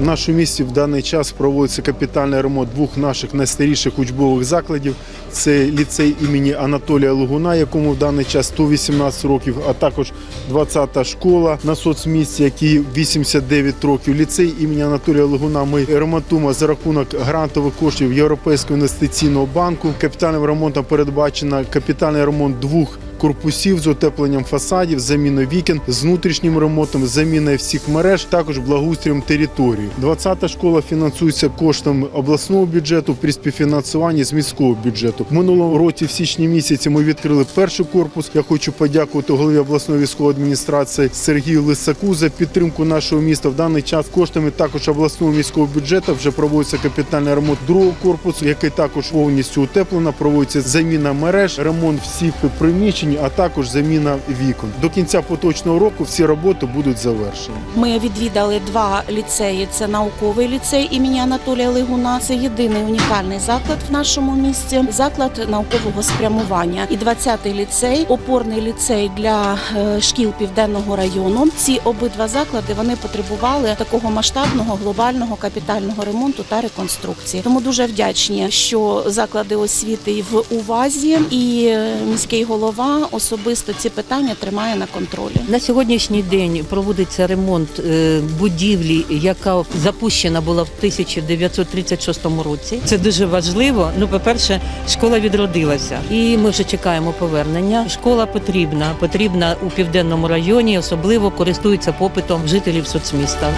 В нашому місті в даний час проводиться капітальний ремонт двох наших найстаріших учбових закладів. Це ліцей імені Анатолія Лугуна, якому в даний час 118 років, а також 20-та школа на соцмісці, якій 89 років. Ліцей імені Анатолія Лугуна ми ремонтуємо за рахунок грантових коштів Європейського інвестиційного банку. Капітальним ремонтом передбачено капітальний ремонт двох корпусів з утепленням фасадів, заміною вікон, з внутрішнім ремонтом, заміною всіх мереж, також благоустрієм території. 20-та школа фінансується коштом обласного бюджету при співфінансуванні з міського бюджету. В минулому році, в січні місяці, ми відкрили перший корпус. Я хочу подякувати голові обласної військової адміністрації Сергію Лисаку за підтримку нашого міста. В даний час коштами також обласного міського бюджету вже проводиться капітальний ремонт другого корпусу, який також повністю утеплено. Проводиться заміна мереж, ремонт всіх приміщень, а також заміна вікон. До кінця поточного року всі роботи будуть завершені. Ми відвідали два ліцеї. Це науковий ліцей імені Анатолія Лигуна. Це єдиний унікальний заклад в нашому місті. Заклад наукового спрямування. І 20-й ліцей, опорний ліцей для е, шкіл південного району. Ці обидва заклади вони потребували такого масштабного глобального капітального ремонту та реконструкції. Тому дуже вдячні, що заклади освіти в увазі, і е, міський голова особисто ці питання тримає на контролі. На сьогоднішній день проводиться ремонт е, будівлі, яка запущена була в 1936 році. Це дуже важливо. Ну, по-перше, школа відродилася, і ми вже чекаємо повернення. Школа потрібна, потрібна у південному районі, особливо користується попитом жителів соцміста.